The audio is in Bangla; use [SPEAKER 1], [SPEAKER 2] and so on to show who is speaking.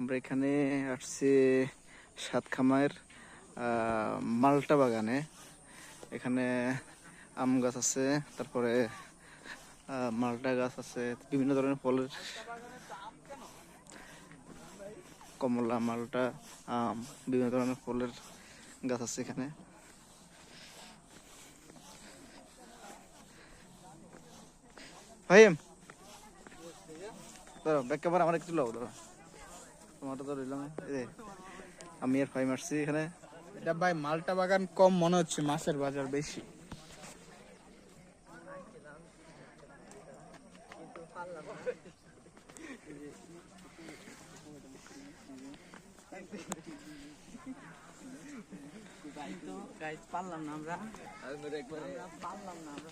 [SPEAKER 1] আমরা এখানে আসছি সাতখামায়ের মালটা বাগানে। এখানে আম গাছ আছে, তারপরে মালটা গাছ আছে, বিভিন্ন ধরনের ফলের কমলা মালটা, আম, বিভিন্ন ধরনের ফলের গাছ আছে এখানে। ধরো ব্যাক ক্যামেরা আমার একটু লাও ধরো তো রইলাম আমি আর ফাইম আসছি এখানে।
[SPEAKER 2] এটা ভাই মালটা বাগান কম মনে হচ্ছে মাছের বাজার বেশি।
[SPEAKER 3] পারলাম না আমরা। আমরা পারলাম না আমরা।